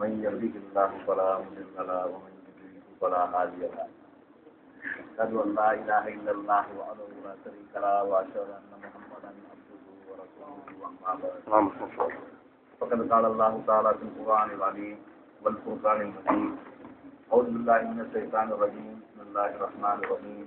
من يرضيك الله فلا مجد له ومن يجريك فلا هادي له أشهد أن لا إله إلا الله وحده لا شريك له وأشهد أن محمدا عبده ورسوله وأما بعد فقد قال الله تعالى في القرآن العظيم والفرقان المجيد أعوذ بالله من الشيطان الرجيم بسم الله الرحمن الرحيم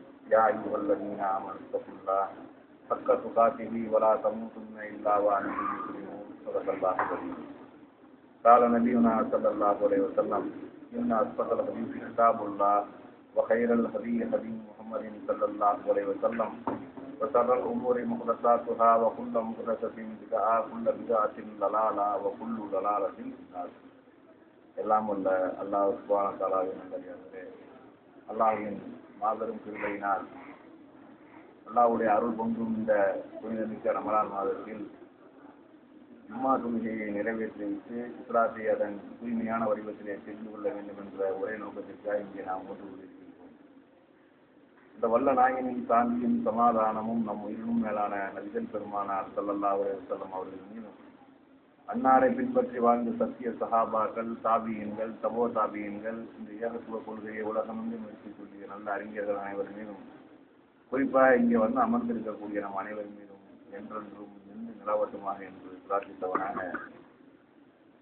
يا أيها الذين آمنوا اتقوا الله حق تقاته ولا تموتن إلا وأنتم مسلمون صدق الله العظيم قال نبينا صلى الله عليه وسلم إن أصدق الحديث كتاب الله وخير الهدي هدي محمد صلى الله عليه وسلم وشر الأمور محدثاتها وكل محدثة بدعة كل بدعة ضلالة وكل ضلالة في النار எல்லாம் உள்ள அல்லாஹ் சுபான தாலாவின் நல்லடியார்களே அல்லாஹ்வின் மாபெரும் திருவையினால் அல்லாவுடைய அருள் பொங்கும் இந்த புனிதமிக்க ரமலான் மாதத்தில் ஜும்மா தொழுகையை நிறைவேற்றிவிட்டு இஸ்லாத்தை அதன் தூய்மையான வடிவத்திலே தெரிந்து கொள்ள வேண்டும் என்ற ஒரே நோக்கத்திற்காக இங்கே நாம் ஒன்று கொண்டிருக்கின்றோம் இந்த வல்ல நாயனின் சாந்தியும் சமாதானமும் நம் உயிரினும் மேலான நபிகள் பெருமானார் சல்லல்லா அலைஹி வஸல்லம் அவர்கள் மீதும் அன்னாரை பின்பற்றி வாழ்ந்த சத்திய சஹாபாக்கள் தாபியன்கள் தபோ தாபியன்கள் இந்த ஏகத்துவ கொள்கையை உலகமெங்கும் எடுத்துக் நல்ல அறிஞர்கள் அனைவர் மீதும் குறிப்பாக இங்கே வந்து அமர்ந்திருக்கக்கூடிய நம் அனைவர் மீதும் என்றென்றும் நின்று நிலவட்டுமாக என்று பிரார்த்தித்தவனாக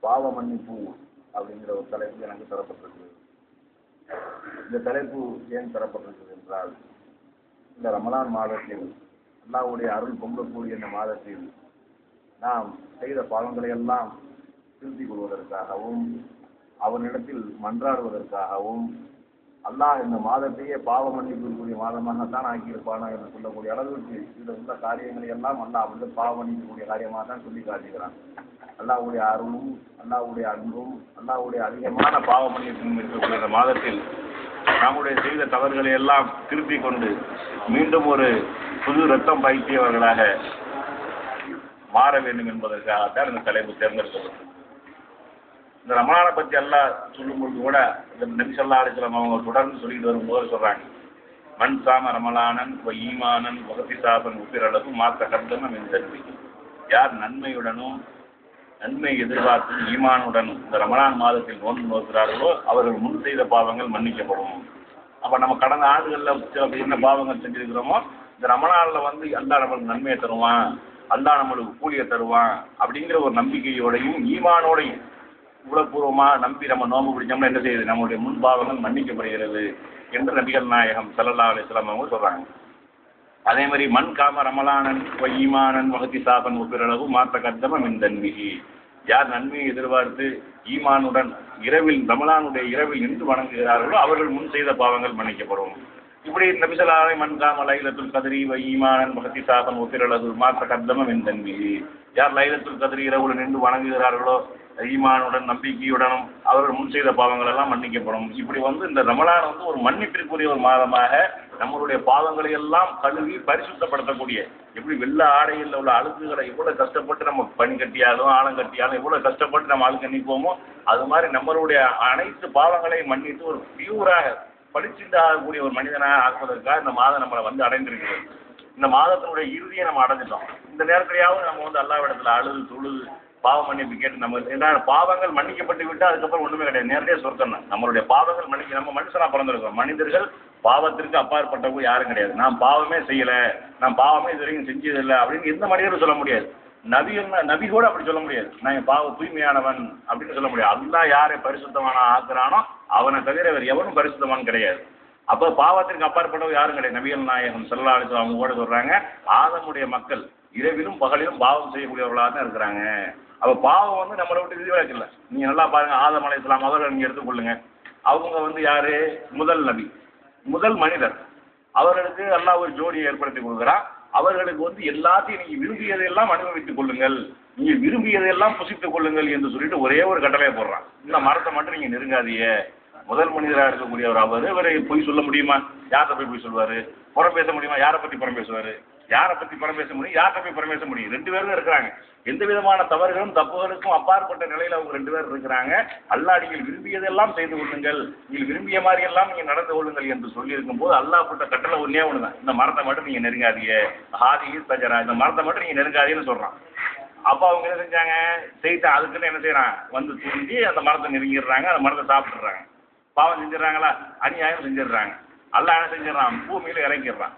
பாவ மன்னிப்பு அப்படிங்கிற ஒரு தலைப்பு எனக்கு தரப்பட்டிருக்கிறது. இந்த தலைப்பு ஏன் தரப்பட்டிருக்கிறது என்றால் இந்த ரமலான் மாதத்தில் அல்லாவுடைய அருள் பொங்கக்கூடிய இந்த மாதத்தில் நாம் செய்த பாவங்களை எல்லாம் திருத்திக் கொள்வதற்காகவும் அவனிடத்தில் மன்றாடுவதற்காகவும் அல்லாஹ் இந்த மாதத்தையே பாவ மன்னிப்புக்குரிய மாதமாகத்தான் ஆக்கியிருப்பானா என்று சொல்லக்கூடிய அளவுக்கு இதில் உள்ள காரியங்களை எல்லாம் அல்லாஹ் வந்து பாவ மன்னிக்கக்கூடிய காரியமாக தான் சொல்லி காட்டுகிறான். அல்லாஹ்வுடைய அருளும் அல்லாஹ்வுடைய அன்பும் அல்லாஹ்வுடைய அதிகமான பாவ மன்னிப்பும் இருக்கக்கூடிய இந்த மாதத்தில் நம்முடைய செய்த தவறுகளை எல்லாம் திருப்பிக் கொண்டு மீண்டும் ஒரு புது ரத்தம் பாய்ச்சியவர்களாக மாற வேண்டும் என்பதற்காகத்தான் இந்த தலைப்பு தேர்ந்தெடுக்கப்பட்டது. இந்த ரமணானை பற்றி எல்லாம் சொல்லும்போது கூட இந்த நபி அலிஸ்லாம் அவங்க தொடர்ந்து சொல்லிட்டு வரும்போது சொல்றாங்க. மண் சாம ரமலானன் வ ஈமானன் வகதி சாபன் உப்பிரளவு மாத்த நம்ம இந்த யார் நன்மையுடனும் நன்மை எதிர்பார்த்து ஈமானுடனும் இந்த ரமணான் மாதத்தில் நோன்பு நோக்கிறார்களோ அவர்கள் முன் செய்த பாவங்கள் மன்னிக்கப்படும். அப்ப நம்ம கடந்த ஆண்டுகளில் சில என்ன பாவங்கள் செஞ்சிருக்கிறோமோ இந்த ரமணானில் வந்து எல்லா நம்மளுக்கு நன்மையை தருவான். அல்லா நம்மளுக்கு கூலியை தருவான் அப்படிங்கிற ஒரு நம்பிக்கையோடையும் ஈமானோடையும் உலகபூர்வமாக நம்பி நம்ம நோம்பு பிடிச்சோம்னா என்ன செய்யுது? நம்மளுடைய முன் பாவங்கள் மன்னிக்கப்படுகிறது என்று நபிகள் நாயகம் சல்லல்லா அலிஸ்லாம் அவங்க சொல்கிறாங்க அதே மாதிரி மண் காம ரமலானன் ஈமானன் வகதி சாபன் ஒப்பிரளவு மாத்த கத்தம மின் தன்மிகி யார் நன்மையை எதிர்பார்த்து ஈமானுடன் இரவில் ரமலானுடைய இரவில் நின்று வணங்குகிறார்களோ அவர்கள் முன் செய்த பாவங்கள் மன்னிக்கப்படும். இப்படி நபிசலாவை மன்காம லைலத்துல் கதிரி வ ஈமானன் மகத்தி சாதம் ஒத்திரளது மாற்ற கத்தமம் என் யார் லைலத்துல் கதிரி இரவுல நின்று வணங்குகிறார்களோ ஈமானுடன் நம்பிக்கையுடனும் அவர்கள் முன் செய்த பாவங்கள் எல்லாம் மன்னிக்கப்படும். இப்படி வந்து இந்த ரமலான் வந்து ஒரு மன்னிப்பிற்குரிய ஒரு மாதமாக நம்மளுடைய பாவங்களை எல்லாம் கழுவி பரிசுத்தப்படுத்தக்கூடிய எப்படி வெள்ள ஆடையில் உள்ள அழுக்குகளை எவ்வளவு கஷ்டப்பட்டு நம்ம பனி கட்டியாலும் ஆழம் கட்டியாலும் எவ்வளவு கஷ்டப்பட்டு நம்ம ஆளுக்கு நிற்போமோ அது மாதிரி நம்மளுடைய அனைத்து பாவங்களையும் மன்னித்து ஒரு பியூராக பளிச்சிட்டு ஆகக்கூடிய ஒரு மனிதனாக ஆக்குவதற்காக இந்த மாதம் நம்மளை வந்து அடைந்திருக்கிறது. இந்த மாதத்தினுடைய இறுதியை நம்ம அடைஞ்சிட்டோம். இந்த நேரத்திலேயாவது நம்ம வந்து அல்லாவிடத்தில் அழுது தொழுது பாவ மன்னிப்பு கேட்டு நம்ம ஏன்னா பாவங்கள் மன்னிக்கப்பட்டு விட்டு அதுக்கப்புறம் ஒன்றுமே கிடையாது. நேரடியாக சொர்க்கம் நம்மளுடைய பாவங்கள் மன்னிக்க நம்ம மனுஷனாக பிறந்திருக்கோம் மனிதர்கள் பாவத்திற்கு அப்பாற்பட்டவங்க யாரும் கிடையாது. நான் பாவமே செய்யலை நான் பாவமே இது வரைக்கும் செஞ்சதில்லை அப்படின்னு எந்த மனிதரும் சொல்ல முடியாது. நபி நபி கூட அப்படி சொல்ல முடியாது. நான் என் பாவ தூய்மையானவன் அப்படின்னு சொல்ல முடியாது. அல்லாஹ் யாரை பரிசுத்தமான ஆக்குறானோ அவனை தவிர வேறு எவனும் பரிசுத்தமான் கிடையாது. அப்போ பாவத்திற்கு அப்பாற்பட்டவர் யாரும் கிடையாது. நபிகள் நாயகம் ஸல்லல்லாஹு அலைஹி அவங்க கூட சொல்றாங்க ஆதமுடைய மக்கள் இரவிலும் பகலிலும் பாவம் செய்யக்கூடியவர்களாக தான் இருக்கிறாங்க. அப்போ பாவம் வந்து நம்மளை விட்டு விதிவிலக்கு இல்லை நீங்க நல்லா பாருங்க ஆதம் அலை இஸ்லாம் அவர்கள் நீங்க எடுத்துக்கொள்ளுங்க அவங்க வந்து யாரு? முதல் நபி முதல் மனிதர். அவர்களுக்கு நல்லா ஒரு ஜோடியை ஏற்படுத்தி கொடுக்குறான். அவர்களுக்கு வந்து எல்லாத்தையும் நீங்க விரும்பியதையெல்லாம் அனுபவித்துக் கொள்ளுங்கள். நீங்க விரும்பியதையெல்லாம் புசித்துக் கொள்ளுங்கள் என்று சொல்லிட்டு ஒரே ஒரு கட்டளையை போடுறான் இந்த மரத்தை மட்டும் நீங்க நெருங்காதீங்க. முதல் மனிதராக இருக்கக்கூடியவர் அவர் இவரை பொய் சொல்ல முடியுமா? யார்கிட்ட போய் பொய் சொல்வாரு? புறம் பேச முடியுமா? யாரை பத்தி புறம் பேசுவாரு? யாரை பத்தி புறம் பேச முடியும்? யார்கிட்ட போய் புறம் பேச முடியும்? ரெண்டு பேரும் இருக்கிறாங்க. எந்த விதமான தவறுகளும் தப்புகளுக்கும் அப்பாற்பட்ட நிலையில அவங்க ரெண்டு பேரும் இருக்கிறாங்க. அல்லா நீங்கள் விரும்பியதெல்லாம் செய்து கொள்ளுங்கள். நீங்கள் விரும்பிய மாதிரி எல்லாம் நீங்க நடந்து கொள்ளுங்கள் என்று சொல்லி இருக்கும்போது அல்லா போட்ட கட்டளை ஒன்னே ஒண்ணுதான். இந்த மரத்தை மட்டும் நீங்க நெருங்காதீங்க. ஹாதி சஜரா இந்த மரத்தை மட்டும் நீங்க நெருங்காதீங்கன்னு சொல்றான். அப்ப அவங்க என்ன செஞ்சாங்க? செய்தான் அதுக்குன்னு என்ன செய்யறான்? வந்து தூண்டி அந்த மரத்தை நெருங்கிடுறாங்க. அந்த மரத்தை சாப்பிட்றாங்க பாவம் செஞ்சிடறாங்களா? அநியாயம் செஞ்சிடுறாங்க. அல்லாஹ் என்ன செஞ்சிடறான்? பூமியில இறங்கிடுறான்.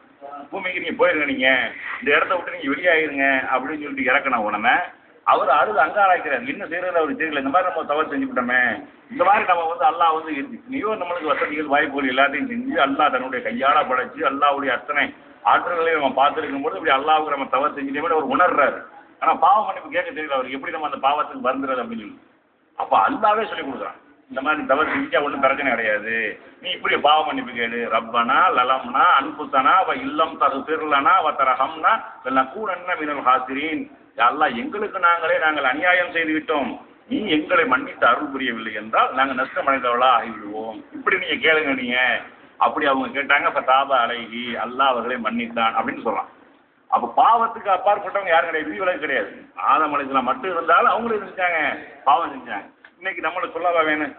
பூமிக்கு நீங்க போயிருங்க நீங்க. இந்த இடத்த விட்டு நீங்க வெளியாயிருங்க அப்படின்னு சொல்லிட்டு இறக்கணும் உடனே அவர் அழுது அங்காராய்க்கிறார் என்ன செய்யறது அவர் தெரியல இந்த மாதிரி நம்ம தவறு செஞ்சுக்கிட்டோமே. இந்த மாதிரி நம்ம வந்து அல்லாஹ் வந்து நீயோ நம்மளுக்கு வசதிகள் வாய்ப்புகள் எல்லாத்தையும் செஞ்சு அல்லாஹ் தன்னுடைய கையால் படைச்சு அல்லாவுடைய அத்தனை ஆற்றல்களை நம்ம பார்த்துருக்கும் போது இப்படி அல்லாவுக்கு நம்ம தவறு செஞ்சுட்டே அவர் உணர்றாரு. ஆனா பாவ மன்னிப்பு கேட்க தெரியல அவர் எப்படி நம்ம அந்த பாவத்துக்கு வருந்துறது அப்படின்னு சொல்லி. அப்ப அல்லாவே சொல்லி கொடுக்குறான். இந்த மாதிரி தவறு செஞ்சா ஒன்றும் பிரச்சனை கிடையாது. நீ இப்படி பாவ மன்னிப்பு கேளு. ரப்பனா லலம்னா அன்புத்தனா அவ இல்லம் தகுசிர்லனா அவ தரஹம்னா இதெல்லாம் கூட மினல் ஹாசிரீன்? எல்லாம் எங்களுக்கு நாங்களே நாங்கள் அநியாயம் செய்து விட்டோம். நீ எங்களை மன்னித்து அருள் புரியவில்லை என்றால் நாங்கள் நஷ்டமடைந்தவளா ஆகிவிடுவோம். இப்படி நீங்க கேளுங்க நீங்க. அப்படி அவங்க கேட்டாங்க இப்ப தாப அலைகி அல்லாஹ் அவர்களை மன்னித்தான் அப்படின்னு சொல்றான் அப்ப பாவத்துக்கு அப்பாற்பட்டவங்க யாரும் கிடையாது. விதிவிலக்கு கிடையாது. ஆதம் மட்டும் இருந்தாலும் அவங்களும் செஞ்சாங்க பாவம் செஞ்சாங்க. இன்னைக்கு நம்மளை சொல்லவா வேணும்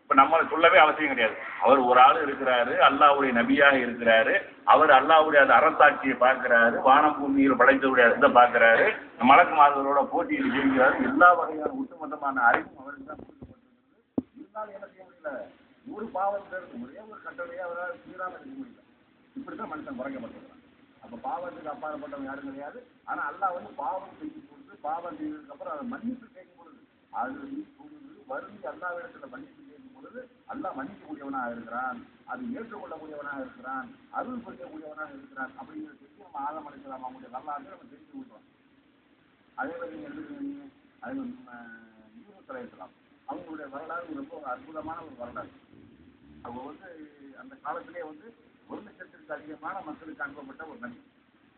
இப்ப நம்மளை சொல்லவே அவசியம் கிடையாது. அவர் ஒரு ஆள் இருக்கிறாரு அல்லாவுடைய நபியாக இருக்கிறாரு அவர் அல்லாவுடைய அந்த அரசாட்சியை பார்க்கிறாரு வானம் பூமியில் படைத்தவுடைய இதை பார்க்கிறாரு மலக்கு மாதவரோட போட்டியில் ஜெயிக்கிறாரு எல்லா வகையான ஒட்டுமொத்தமான அறிவும் அவருக்கு தான் இருந்தாலும் என்ன செய்ய முடியல? ஒரு பாவம் இருக்க முடியும் ஒரு கட்டளையே அவரால் சீராக இருக்க முடியல. இப்படிதான் மனுஷன் குறைக்கப்பட்டிருக்கிறான். அப்ப பாவத்துக்கு அப்பாற்பட்டவன் யாரும் கிடையாது. ஆனா அல்லாஹ் வந்து பாவம் செய்து கொடுத்து பாவம் செய்ததுக்கு அப்புறம் அதை மன்னிப்பு கேட்கும் பொழுது அது வருந்தி அல்லாவிடத்துல மன்னிப்பு கேட்கும் பொழுது அல்லா மன்னிக்கக்கூடியவனாக இருக்கிறான் அது ஏற்றுக்கொள்ளக்கூடியவனாக இருக்கிறான் அருள் புரியக்கூடியவனாக இருக்கிறான் அப்படிங்கிற தெரிஞ்சு நம்ம ஆழம் அடைக்கலாம் அவங்களுடைய வரலாறு நம்ம தெரிஞ்சு கொள்றோம் அதே மாதிரி நீங்க எடுத்துக்கிட்டீங்க அதே மாதிரி நம்ம யூனுஸ் அவங்களுடைய வரலாறு ரொம்ப அற்புதமான ஒரு வரலாறு. அவங்க வந்து அந்த காலத்திலே வந்து ஒரு லட்சத்திற்கு அதிகமான மக்களுக்கு அனுப்பப்பட்ட ஒரு நபி.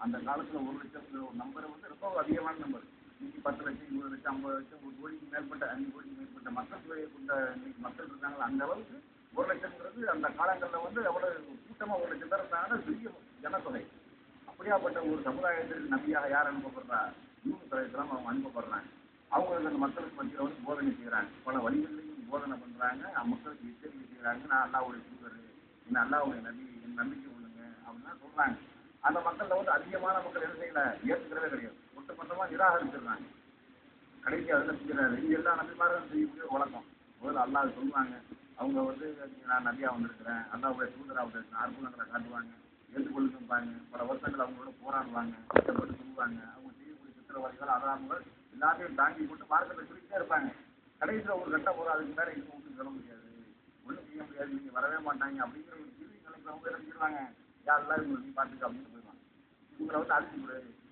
அந்த காலத்தில் ஒரு லட்சம் ஒரு நம்பர் வந்து ரொம்ப அதிகமான நம்பர் பத்து லட்சம் இருபது லட்சம் ஐம்பது லட்சம் ஒரு கோடிக்கு மேற்பட்ட அஞ்சு கோடிக்கு மேற்பட்ட மக்கள் தொகையை கொண்ட இன்னைக்கு மக்கள் இருக்காங்களா அந்த அளவுக்கு ஒரு லட்சம்ங்கிறது அந்த காலங்களில் வந்து அவ்வளவு கூட்டமாக ஒரு லட்சம் பேர் இருந்தாங்கன்னா பெரிய ஜனத்தொகை அப்படியாப்பட்ட ஒரு சமுதாயத்திற்கு நபியாக யார் அனுப்பப்படுறா? யூனு தலைவர்களாம் அவங்க அனுப்பப்படுறாங்க. அவங்களுக்கு அந்த மக்களுக்கு மத்தியில் வந்து போதனை செய்கிறாங்க பல வழிகளையும் போதனை பண்ணுறாங்க மக்களுக்கு எச்சரிக்கை செய்கிறாங்க நான் அல்லாவுடைய தூதர். என்ன அல்லாவுடைய நபி. என் நம்பிக்கை கொள்ளுங்க. அப்படின்னா சொல்கிறாங்க அந்த மக்களில் வந்து அதிகமான மக்கள் என்ன செய்யலை? ஏற்றுக்கிறதே கிடையாது. ஒட்டுமொத்தமா நிராகரிச்சிடுறாங்க கடைசி அதில் செஞ்சுறாரு இது எல்லா நபிமாரும் செய்யக்கூடிய வழக்கம். முதல்ல அல்லாஹ் சொல்லுவாங்க அவங்க வந்து நான் நபியாக வந்திருக்கிறேன். அல்லாவுடைய தூதரா வந்திருக்கேன் அற்புதங்களை காட்டுவாங்க. ஏற்றுக்கொள்ளுப்பாங்க பல வருஷங்கள் அவங்களோட போராடுவாங்க. கஷ்டப்பட்டு சொல்லுவாங்க அவங்க செய்யக்கூடிய சித்திரவாதிகள் அதாரங்கள் எல்லாத்தையும் தாங்கி கொண்டு மார்க்கெட்டை சொல்லிட்டே இருப்பாங்க. கடைசியில் ஒரு கட்டம் போகிற அதுக்கு மேலே இன்னும் ஒன்றும் சொல்ல முடியாது. ஒன்றும் செய்ய முடியாது. நீங்கள் வரவே மாட்டாங்க. அப்படிங்கிற ஒரு இறுதி நிலைக்கு அவங்க என்ன செஞ்சிருவாங்க யாரெல்லாம் இவங்க நீ பார்த்துக்க அப்படின்னு போயிடுவாங்க இவங்களை வந்து அழிச்சு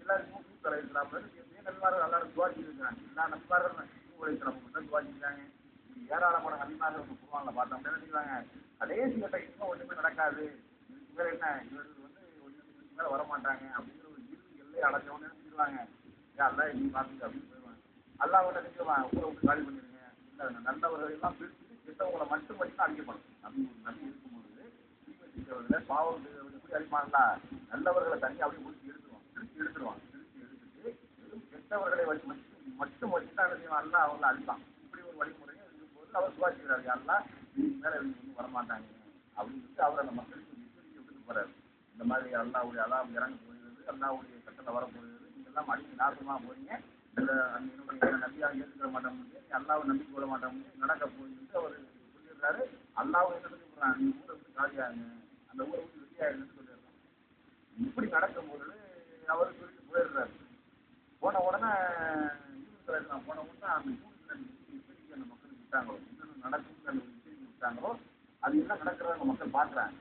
எல்லாருக்கும் தூத்தலை இருக்கிறாங்க நண்பர்கள் எல்லாரும் துவாக்கி இருக்கிறாங்க எல்லா நண்பர்கள் தூவலை இருக்கிறவங்க தான் துவாக்கிருக்காங்க இப்படி ஏராளமான நண்பர்கள் நம்ம குருவான்ல பார்த்தோம் என்ன செய்வாங்க கடைசி கட்ட இன்னும் ஒன்றுமே நடக்காது இதுக்கு மேலே என்ன இவர்கள் வந்து ஒன்றும் மேலே வரமாட்டாங்க அப்படிங்கிற ஒரு இறுதி எல்லை அடைஞ்சவொடனே என்ன ஏன் அல்லா நீ பார்த்துக்க அப்படின்னு சொல்லுவாங்க அல்லா கூட செஞ்சிருவான் ஊரை விட்டு காலி பண்ணிடுங்க இல்லை நல்லவர்கள் எல்லாம் பிரித்து கெட்டவங்களை மட்டும் வச்சு அழிக்கப்படும் நம்பி நம்பி இருக்கும்போது தீமை செய்கிறவர்களை பாவம் செய்கிறவர்கள் எப்படி அழிப்பாங்களா நல்லவர்களை தண்ணி அப்படியே முடிச்சு எடுத்துருவான் எடுத்துருவான் திருச்சி எடுத்துட்டு வெறும் கெட்டவர்களை வச்சு மட்டும் மட்டும் வச்சு தான் செய்வான் அல்லா அவங்களை அழிப்பான் இப்படி ஒரு வழிமுறையும் இருக்கும்போது அவர் சுவாசிக்கிறார் யாரெல்லாம் இதுக்கு மேலே இவங்க ஒன்றும் வரமாட்டாங்க அப்படின்னு சொல்லிட்டு அவர் அந்த மக்களுக்கு ஒரு எச்சரிக்கை விட்டுட்டு போறாரு. இந்த மாதிரி அல்லாவுடைய அலாம் இறங்க போகிறது அல்லாவுடைய கட்டளை வரப்போகிறது இதெல்லாம் அடிக்க நாசமாக நாசமா போறீங்க. இந்த என்னுடைய நம்பியாக ஏற்றுக்கிற மாட்டோம் அல்லாவை நம்பி கொள்ள மாட்டோம் நடக்க போகுது அவர் சொல்லிடுறாரு. அல்லாவை என்ன சொல்லி சொல்றாங்க நீ ஊரை விட்டு காலியாகுங்க அந்த ஊரை விட்டு வெளியாகுங்கன்னு சொல்லிடுறாங்க இப்படி நடக்கும்போது அவர் சொல்லிட்டு போயிடுறாரு. போன உடனே யூனிட் போன உடனே அந்த யூனிட் அந்த மக்களுக்கு விட்டாங்களோ என்னென்ன நடக்கும்னு அந்த எச்சரிக்கை விட்டாங்களோ அது என்ன நடக்கிறத மக்கள் பார்க்குறாங்க.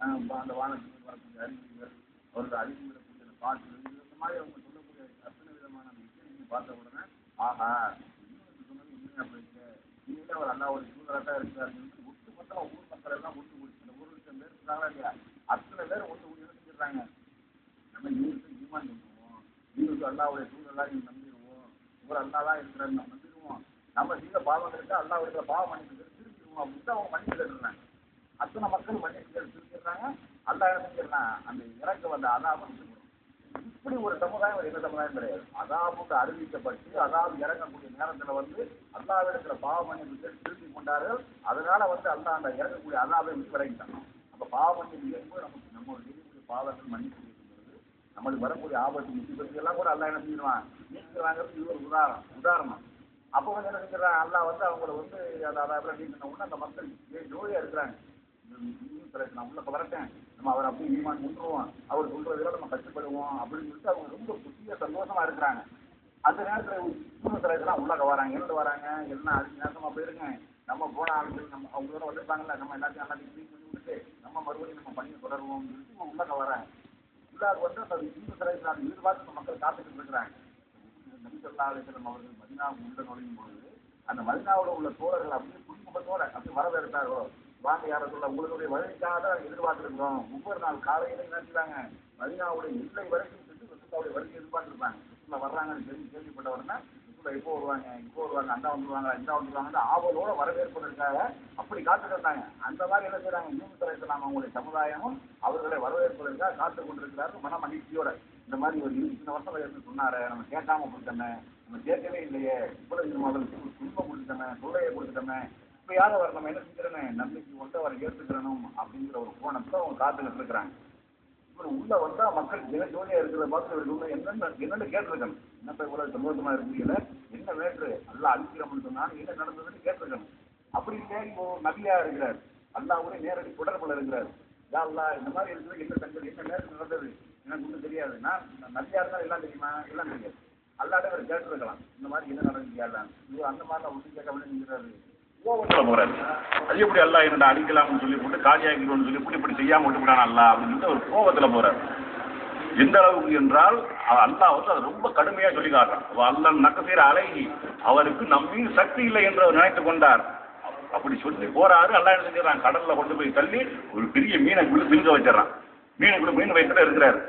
அந்த வானத்துக்கு வரக்கூடிய அறிவியல் அவரோட அறிவியக்கூடிய அந்த பாட்டு இந்த மாதிரி அவங்க சொல்லக்கூடிய அத்தனை விதமான அந்த விஷயங்களை பார்த்த உடனே ஆஹா இன்னும் சொன்னது உண்மையா போயிடுச்சு. இனிமேல் அவர் அல்லாவோட தூதராக தான் இருக்காருன்னு ஒட்டு மொத்தம் ஊர் மக்கள் எல்லாம் ஒட்டு கூடிச்சு அந்த ஒரு லட்சம் பேர் இருக்கிறாங்களா இல்லையா? அத்தனை பேர் ஒன்று கூடி என்ன செஞ்சிடறாங்க நம்ம யூனிட் ஈமான் பண்ணுவோம் யூனுஸ் அல்லாவுடைய தூதெல்லாம் நீங்கள் நம்பிடுவோம். இவர் அல்லா தான் இருக்கிறாரு நம்ம நம்பிடுவோம். நம்ம செய்த பாவங்களுக்கு அல்லா இருக்கிற பாவம் மன்னிப்பு திருப்பிடுவோம் அப்படின்னு அவங்க மன்னிப்பு கேட்டுருந்தாங்க அத்தனை மக்கள் மன்னிப்பு கேட்டு திருப்பிடுறாங்க. அல்லா என்ன அந்த இறக்க வந்த அதாபம் இப்படி ஒரு சமுதாயம் ஒரு எந்த சமுதாயம் கிடையாது. அதாவது அறிவிக்கப்பட்டு அதாவது இறங்கக்கூடிய நேரத்தில் வந்து அல்லாவிடத்துல பாவ மன்னிப்பு கேட்டு திருப்பி கொண்டார்கள். அதனால வந்து அல்லா அந்த இறங்கக்கூடிய அதாவை விட்டு விலகிட்டான். அப்போ பாவ மன்னிப்பு கேட்கும்போது நமக்கு நம்ம செய்யக்கூடிய பாவங்கள் மன்னிப்பு நம்மளுக்கு வரக்கூடிய ஆபத்து முக்கியப்பட்டு எல்லாம் கூட அல்லா என்ன செஞ்சிருவான் நீக்கிறாங்கிறது இது ஒரு உதாரணம் உதாரணம். அப்போ வந்து என்ன செஞ்சிடறான் அல்லா வந்து அவங்கள வந்து அந்த அதாவது நீக்கின உடனே அந்த மக்கள் ஜோதியா இருக்கிறாங்க. நான் உள்ள வரட்டேன் நம்ம அவர் அப்படியே ஈமான் முன்னுவோம் அவர் சொல்றதுல நம்ம கஷ்டப்படுவோம் அப்படின்னு சொல்லிட்டு அவங்க ரொம்ப புதிய சந்தோஷமா இருக்கிறாங்க. அந்த நேரத்தில் இன்னும் சில உள்ளக வராங்க. என்னது வராங்க? எல்லாம் அதுக்கு நேரமாக போயிருங்க? நம்ம போன ஆளுங்க நம்ம அவங்க வந்துருப்பாங்கல்ல நம்ம எல்லாத்தையும் எல்லாத்தையும் க்ளீன் பண்ணி விட்டுட்டு நம்ம மறுபடியும் நம்ம பண்ணி தொடருவோம் சொல்லிட்டு உள்ளக வராங்க. உள்ளாக வந்து அந்த இந்து சிலைகள் அந்த எதிர்பார்த்து மக்கள் காத்துக்கிட்டு இருக்கிறாங்க. நபிசல்லா அவர்கள் மதினா உள்ள நுழையும் பொழுது அந்த மதினாவில் உள்ள தோழர்கள் அப்படியே குடும்பத்தோட அப்படி வரவேற்றார்களோ? வாங்க யார சொல்ல உங்களுடைய வருகைக்காக தான் எதிர்பார்த்துருக்கோம் ஒவ்வொரு நாள் காலையில நினைச்சாங்க மதினாவுடைய இல்லை வரைக்கும் சென்று ரசுல்லாவுடைய வருகை எதிர்பார்த்துருப்பாங்க. ரசுல்லா வர்றாங்கன்னு கேள்வி கேள்விப்பட்டவர்னா இப்போ இப்போ எப்போ வருவாங்க? இப்போ வருவாங்க அண்ணா வந்துருவாங்க இந்த வந்துருவாங்கன்னு ஆவலோட வரவேற்பதற்காக அப்படி காத்துட்டு இருந்தாங்க. அந்த மாதிரி என்ன செய்யறாங்க யூனி தலைத்தலாம் அவங்களுடைய சமுதாயமும் அவர்களை வரவேற்பதற்காக காத்து கொண்டிருக்கிறார்கள் மன மகிழ்ச்சியோட. இந்த மாதிரி ஒரு இத்தனை வருஷம் வயசு சொன்னாரு நம்ம கேட்காம கொடுத்தோமே நம்ம கேட்கவே இல்லையே இவ்வளவு முதல் துன்பம் கொடுத்துட்டோமே தொல்லையை கொடுத்துட்டோமே இப்ப யாரும் வர நம்ம என்ன செஞ்சிடனே நம்பிக்கை வந்து அவரை ஏற்றுக்கிறனும் அப்படிங்கிற ஒரு கோணத்தை அவங்க காத்துக்கிட்டு இருக்கிறாங்க. இவர் உள்ள வந்தா மக்கள் தின ஜோதியா இருக்கிறத பார்த்து இவருக்கு உள்ள என்னென்ன என்னென்ன கேட்டிருக்கணும். என்னப்ப இவ்வளவு சந்தோஷமா இருக்கீங்கள என்ன வேற்று? அல்லா அழிக்கிறோம்னு சொன்னாலும் என்ன நடந்ததுன்னு கேட்டிருக்கணும். அப்படி தேடி ஒரு நபியா இருக்கிறார். அல்லாவுடைய நேரடி தொடர்புல இருக்கிறார். யா அல்லா இந்த மாதிரி இருக்கிறது என்ன தங்கள் என்ன நேரத்தில் நடந்தது? எனக்கு ஒன்றும் தெரியாது. நான் நபியா இருந்தால் எல்லாம் தெரியுமா? எல்லாம் தெரியாது. அல்லாட்ட அவர் கேட்டிருக்கலாம். இந்த மாதிரி என்ன நடந்துச்சு இது அந்த மாதிரிலாம் ஒன்றும் கேட்க விடுங்கிறாரு போறாரு. அது எப்படி அல்லா என்னடா அடிக்கலாம்னு சொல்லி போட்டு காலியாக்கிடுவோம்னு சொல்லி இப்படி இப்படி செய்யாம விட்டுவிடான் அல்லா அப்படின்னு சொல்லிட்டு ஒரு கோபத்துல போறாரு. எந்த அளவுக்கு என்றால் அல்லாஹ் வந்து அதை ரொம்ப கடுமையா சொல்லி காட்டுறான் அல்லன் நக்க செய்யற அழகி அவருக்கு நம்பி சக்தி இல்லை என்று அவர் நினைத்து கொண்டார். அப்படி சொல்லி போறாரு அல்லா என்ன செஞ்சிடறான்? கடல்ல கொண்டு போய் தள்ளி ஒரு பெரிய மீனை குழு பிங்க வச்சிடறான். மீனுக்குள்ள மீன் வயசுல இருக்கிறாரு.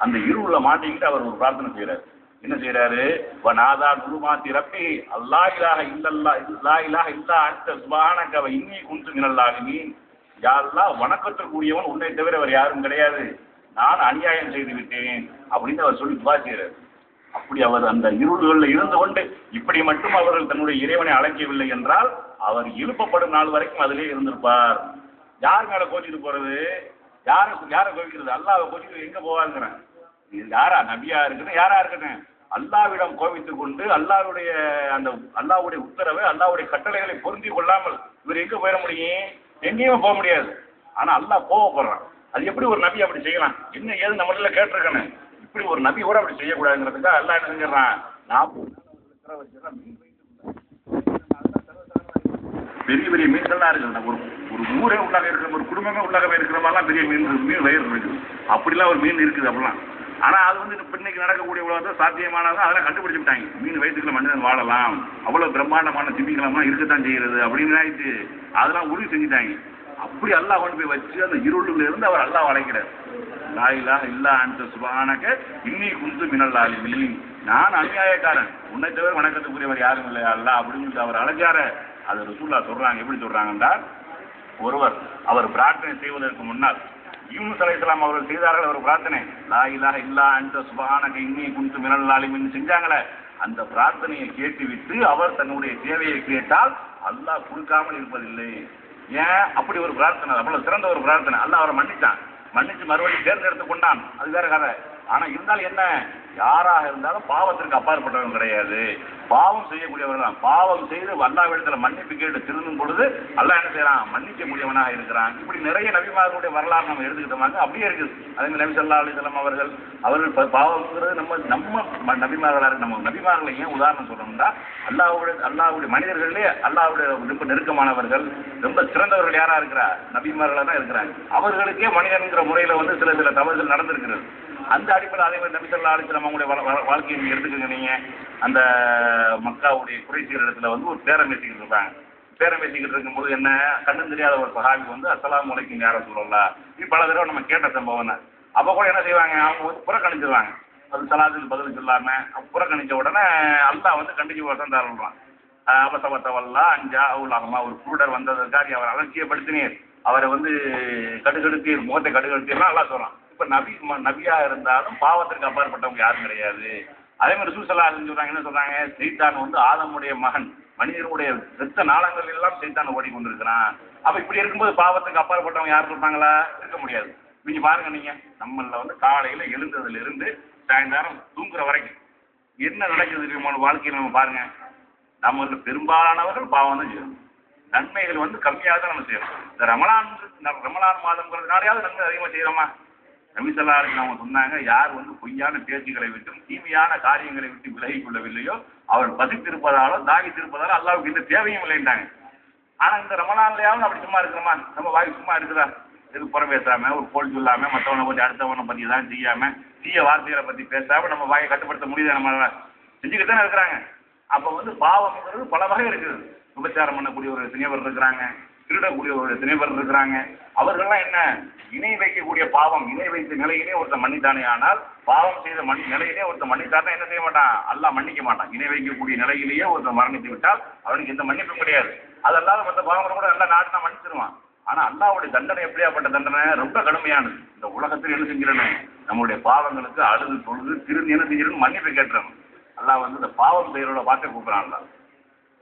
அந்த இருவுல மாட்டிக்கிட்டு அவர் ஒரு பிரார்த்தனை செய்யறாரு என்ன செய்யறாரு வனாதா குருமாத்தி ரப்பி அல்லா இலாக இல்லல்லா இல்லா இலாக இல்லா அடுத்த சுபானக இன்னி குன்று குந்து நீ யாரெல்லாம் வணக்கத்திற்குரியவன் உன்னை தவிர அவர் யாரும் கிடையாது. நான் அநியாயம் செய்து விட்டேன் அப்படின்னு அவர் சொல்லி துவா செய்கிறார் அப்படி அவர் அந்த இருள்களில் இருந்து கொண்டு இப்படி மட்டும் அவர்கள் தன்னுடைய இறைவனை அழைக்கவில்லை என்றால் அவர் எழுப்பப்படும் நாள் வரைக்கும் அதிலே இருந்திருப்பார். யார் மேலே கோச்சிட்டு போறது? யார யாரை கோவிக்கிறது? அல்லாவை கோச்சிட்டு எங்க போவாங்கிறேன் இது யாரா? நபியா இருக்கட்டும் யாரா இருக்கட்டும். அல்லாவிடம் கோவித்துக் கொண்டு அல்லாவுடைய அந்த அல்லாவுடைய உத்தரவை அல்லாவுடைய கட்டளைகளை பொருந்தி கொள்ளாமல் இவர் எங்க போயிட முடியும்? எங்கேயுமே போக முடியாது. ஆனா அல்லாஹ் கோவப்படுறான். அது எப்படி ஒரு நபி அப்படி செய்யலாம்? என்ன ஏது நம்மள கேட்டிருக்கணும்? இப்படி ஒரு நபி கூட அப்படி செய்யக்கூடாதுங்கிறதுக்காக எல்லாம் என்ன செஞ்சிடறான்? நாற்பது மீன் பெரிய பெரிய மீன்கள்லாம் இருக்குது ஒரு ஒரு ஊரே உள்ளாக இருக்கிற ஒரு குடும்பமே உள்ளாகவே இருக்கிற மாதிரிலாம் பெரிய மீன் மீன் வயிறு இருக்குது அப்படிலாம் ஒரு மீன் இருக்குது அப்படிலாம். ஆனால் அது வந்து இப்போ இன்னைக்கு நடக்கக்கூடிய உலகத்தை சாத்தியமானதான் அதெல்லாம் கண்டுபிடிச்சுட்டாங்க. மீன் வயிற்றுக்குள்ள மனிதன் வாழலாம். அவ்வளோ பிரம்மாண்டமான திமிங்கலம்லாம் இருக்கத்தான் செய்கிறது அப்படின்னு ஆயிட்டு அதெல்லாம் உறுதி செஞ்சுட்டாங்க. அப்படி அல்லாஹ் கொண்டு போய் வச்சு அந்த இருளுல இருந்து அவர் அல்லாஹ் வளைக்கிறார் லாயிலா இல்லா அந்த சுபானக இன்னி குந்து மினல் ஆலிமீன் நான் அநியாயக்காரன். உன்னை தவிர வணக்கத்துக்குரியவர் யாரும் இல்லை. அல்லா அப்படின்னு சொல்லிட்டு அவர் அழைச்சார. அதை ரசூல்லா சொல்றாங்க. எப்படி சொல்றாங்கன்னா ஒருவர் அவர் பிரார்த்தனை செய்வதற்கு முன்னால் யூனுஸ் அலைஹிஸ்ஸலாம் அவர்கள் செய்தார்கள். ஒரு பிரார்த்தனை லா இல்லா அந்த சுபானக இன்னி குந்து மினல் ஆலிமீன் செஞ்சாங்களே. அந்த பிரார்த்தனையை கேட்டுவிட்டு அவர் தன்னுடைய தேவையை கேட்டால் அல்லாஹ் கொடுக்காமல் இருப்பதில்லை. ஏன் அப்படி ஒரு பிரார்த்தனை? அவ்வளவு சிறந்த ஒரு பிரார்த்தனை. அல்ல அவரை மன்னிச்சான். மன்னிச்சு மறுபடியும் தேர்ந்தெடுத்து கொண்டான். அது வேற கதை. ஆனா இருந்தாலும் என்ன? யாராக இருந்தாலும் பாவத்திற்கு அப்பாற்பட்டவங்க கிடையாது. பாவம் செய்யக்கூடியவர்கள் தான். பாவம் செய்து வல்லாவிடத்துல மன்னிப்பு கேட்டு திருந்தும் பொழுது அல்லாஹ் என்ன செய்யறான்? முடியவனாக இருக்கிறான். இப்படி நிறைய நபிமார்களுடைய வரலாறு நம்ம எடுத்துக்கிட்டோமாங்க அப்படியே இருக்குது அதே மாதிரி நபி சொல்லா அலிசல்லாம் அவர்கள் அவர்கள் பாவம்ங்கிறது நம்ம நம்ம நபிமார்களாக நம்ம நபிமார்களை ஏன் உதாரணம் சொல்றோம்னா அல்லாவுடைய அல்லாவுடைய மனிதர்களே அல்லாவுடைய ரொம்ப நெருக்கமானவர்கள் ரொம்ப சிறந்தவர்கள் யாரா இருக்கிறா நபிமார்களாக தான் இருக்கிறாங்க. அவர்களுக்கே மனிதன்கிற முறையில வந்து சில சில தவறுகள் நடந்திருக்கிறது. அந்த அடிப்படையில் அதே மாதிரி நபிசல்லா சொல்லா அவங்களுடைய வாழ்க்கையை நீங்கள் எடுத்துக்கோங்க நீங்கள் அந்த மக்காவுடைய குறைசீர் இடத்துல வந்து ஒரு பேரம் பேசிக்கிட்டு இருப்பாங்க பேரம் பேசிக்கிட்டு இருக்கும்போது என்ன? கண்ணும் தெரியாத ஒரு சஹாபி வந்து அஸ்லாம் அலைக்கும் யார சொல்லலாம் இது பல தடவை நம்ம கேட்ட சம்பவம் தான் அப்போ கூட என்ன செய்வாங்க? அவங்க வந்து புறக்கணிச்சிருவாங்க. அது சலாத்துக்கு பதில் சொல்லாமல் புறக்கணிச்ச உடனே அல்லா வந்து கண்டிச்சு வருஷம் தரலாம் அபசவத்தவல்லா அஞ்சா அவுலாகமா ஒரு குருடர் வந்ததற்காக அவர் அலட்சியப்படுத்தினீர். அவரை வந்து கடுகெடுத்தீர் முகத்தை கடுகெடுத்தீர்னா நல்லா சொல்கிறான் இப்போ நபி ம- இருந்தாலும் பாவத்திற்கு அப்பாற்பட்டவங்க யாரும் கிடையாது. அதே மாதிரி சூசலா சொல்கிறாங்க என்ன சொல்கிறாங்க சீத்தான் வந்து ஆதமுடைய மகன். மனிதனுடைய ரத்த நாளங்கள் எல்லாம் சைத்தான் ஓடிக்கொண்டிருக்கிறான். அப்போ இப்படி இருக்கும்போது பாவத்துக்கு அப்பாற்பட்டவங்க யாரும் இருப்பாங்களா? இருக்க முடியாது. நீங்கள் பாருங்க நீங்கள் நம்மளில் வந்து காலையில் எழுந்ததுலேருந்து சாயந்தரம் தூங்குற வரைக்கும் என்ன நடக்குது நம்ம வாழ்க்கையில் நம்ம பாருங்க. நம்ம பெரும்பாலானவர்கள் பாவம் தான் செய்யணும் நன்மைகள் வந்து கம்மியாக தான் நம்ம செய்யணும் இந்த ரமலான் ரமலான் மாதம்ங்கிறதுனாலையாவது நன்மை அதிகமாக செய்யறோமா? நபிசல்லாருக்கு அவங்க சொன்னாங்க யார் வந்து பொய்யான பேச்சுகளை விட்டும் தீமையான காரியங்களை விட்டு விலகி கொள்ளவில்லையோ அவர் பசித்திருப்பதாலோ தாகித்திருப்பதாலோ அல்லாவுக்கு எந்த தேவையும் இல்லைன்றாங்க ஆனால் இந்த ரமலான்லயாவது அப்படி சும்மா இருக்கிறோமா நம்ம வாய் சும்மா இருக்குதா? எது புறம் பேசாம ஒரு போல் சொல்லாம மற்றவனை பற்றி அடுத்தவனை பற்றி தான் செய்யாம தீய வார்த்தைகளை பற்றி பேசாம நம்ம வாயை கட்டுப்படுத்த முடியுது? நம்ம செஞ்சுக்கிட்டு தானே இருக்கிறாங்க. அப்போ வந்து பாவம்ங்கிறது பல வகை இருக்குது. விபச்சாரம் பண்ணக்கூடிய ஒரு சினியவர் இருக்கிறாங்க. திருடக்கூடிய ஒரு சினிவர் இருக்கிறாங்க. அவர்கள்லாம் என்ன? இணை வைக்கக்கூடிய பாவம் இணை வைத்த நிலையிலே ஒருத்தன் மன்னித்தானே. ஆனால் பாவம் செய்த மண் நிலையிலே ஒருத்தன் மன்னித்தார்னா என்ன செய்ய மாட்டான்? எல்லாம் மன்னிக்க மாட்டான். இணை வைக்கக்கூடிய நிலையிலேயே ஒருத்தன் மரணித்து விட்டால் அவனுக்கு எந்த மன்னிப்பும் கிடையாது. அது அல்லாத மற்ற பாவங்களை கூட நல்லா நாட்டுனா மன்னிச்சிருவான். ஆனா அல்லாவுடைய தண்டனை எப்படியாப்பட்ட தண்டனை? ரொம்ப கடுமையானது. இந்த உலகத்தில் என்ன செஞ்சிடணும்? நம்மளுடைய பாவங்களுக்கு அழுது தொழுது திருந்து என்ன செஞ்சிடணும்? மன்னிப்பு கேட்டுறணும் அல்லா வந்து இந்த பாவம் செய்யறோட வார்த்தை கூப்பிடுறான்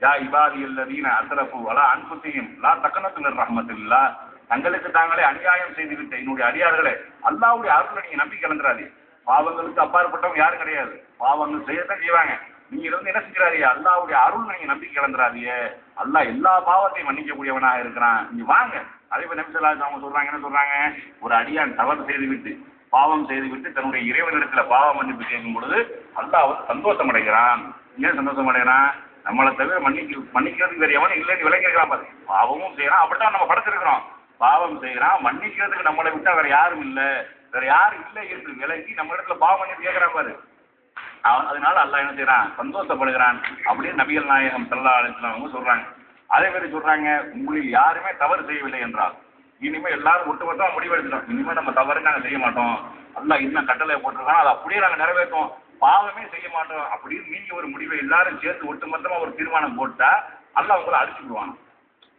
யா இபாதி அல்லதீன அசரப்பு அலா அன்புத்தையும் லா தக்கனத்து ரஹமத்துல்லா. தங்களுக்கு தாங்களே அநியாயம் செய்துவிட்ட என்னுடைய அடியார்களே அல்லாவுடைய அருளை நீங்க நம்பி கலந்துறாதே பாவங்களுக்கு அப்பாற்பட்டவங்க யாரும் கிடையாது. பாவங்கள் செய்யத்தான் செய்வாங்க. நீங்க இருந்து என்ன செஞ்சாரியா அல்லாவுடைய அருள் நீங்க நம்பி கலந்துறாதியே அல்லாஹ் எல்லா பாவத்தையும் மன்னிக்கக்கூடியவனாக இருக்கிறான். நீங்க வாங்க. அதே மாதிரி அவங்க சொல்றாங்க என்ன சொல்றாங்க? ஒரு அடியான் தவறு செய்து விட்டு பாவம் செய்து விட்டு தன்னுடைய இறைவனிடத்துல பாவம் மன்னிப்பு கேட்கும் பொழுது அல்லாஹ் வந்து சந்தோஷம் அடைகிறான் ஏன் சந்தோஷம் அடைகிறான் நம்மளை தவிர மன்னிக்க மன்னிக்கிறதுக்கு வேற எவனும் இல்லைன்னு இருக்கிறான் பாரு. பாவமும் செய்யறான். அப்படித்தான் நம்ம படைச்சிருக்கிறோம். பாவம் செய்யறான் மன்னிக்கிறதுக்கு நம்மளை விட்டா வேற யாரும் இல்லை. வேற யாரும் இல்லை என்று விளங்கி நம்ம இடத்துல பாவம் பண்ணி கேட்கிறான் பாரு. அவன் அதனால அல்லாஹ் என்ன செய்யறான்? சந்தோஷப்படுகிறான். அப்படின்னு நபிகள் நாயகம் சல்லா அலிஸ்லாம் அவங்க சொல்றாங்க. அதே மாதிரி சொல்றாங்க உங்களில் யாருமே தவறு செய்யவில்லை என்றால் இனிமே எல்லாரும் ஒட்டுமொத்தமா முடிவெடுத்துட்டோம். இனிமே நம்ம தவறு நாங்கள் செய்ய மாட்டோம். அல்ல என்ன கட்டளை போட்டிருக்கான். அதை அப்படியே நாங்கள் நிறைவேற்றுவோம். பாவமே செய்ய மாட்டோம் அப்படின்னு நீங்க ஒரு முடிவை எல்லாரும் சேர்த்து ஒட்டுமொத்தமா ஒரு தீர்மானம் போட்டா அல்ல உங்களை அழிச்சு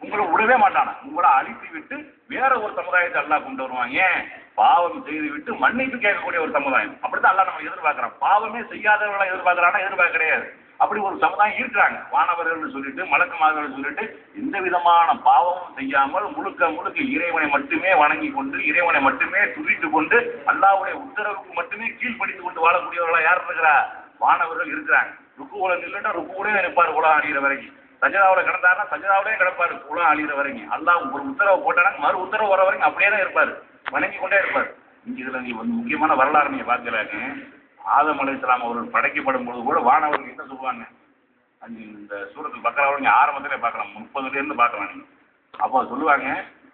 உங்களை விடவே மாட்டானா? உங்களை அழித்து விட்டு வேற ஒரு சமுதாயத்தை அல்லா கொண்டு வருவாங்க பாவம் செய்து விட்டு மன்னிப்பு கேட்கக்கூடிய ஒரு சமுதாயம். அப்படித்தான் அல்லாஹ் நம்ம எதிர்பார்க்கிறோம் பாவமே செய்யாதவர்களை எதிர்பார்க்கறானா எதிர்பார்க்க கிடையாது. அப்படி ஒரு சமுதாயம் இருக்கிறாங்க. வானவர்கள் சொல்லிட்டு மலக்குமார்கள் சொல்லிட்டு எந்த விதமான பாவமும் செய்யாமல் முழுக்க முழுக்க இறைவனை மட்டுமே வணங்கி கொண்டு இறைவனை மட்டுமே துதித்து கொண்டு அல்லாவுடைய உத்தரவுக்கு மட்டுமே கீழ்ப்படித்து கொண்டு வாழக்கூடியவர்களா யார் இருக்கிறா? வானவர்கள் இருக்கிறாங்க. ருக்குவுல நில்லுன்னா ருக்குவோடய நிற்பார் குலம் அழிகிற வரைக்கும். சஜதாவில் கிடந்தாருன்னா சஜிதாவிலே கிடப்பாரு குலம் அழிகிற வரைக்கும். அல்லாஹ் ஒரு உத்தரவு போட்டானா மறு உத்தரவு வர வரைக்கும் அப்படியே தான் இருப்பார். வணங்கி கொண்டே இருப்பார். இங்க இதுல நீ வந்து முக்கியமான வரலாறு நீங்க பார்க்கலாங்க ஆதம் அலைஹிஸ்ஸலாம் அவர்கள் படைக்கப்படும் பொழுது கூட வானவர்கள் என்ன சொல்லுவாங்க? இந்த சூரத்தில் பக்கராவில் நீங்கள் ஆரம்பத்திலே பார்க்கலாம் முப்பதுலேருந்து பார்க்கலாம் நீங்கள் அப்போ சொல்லுவாங்க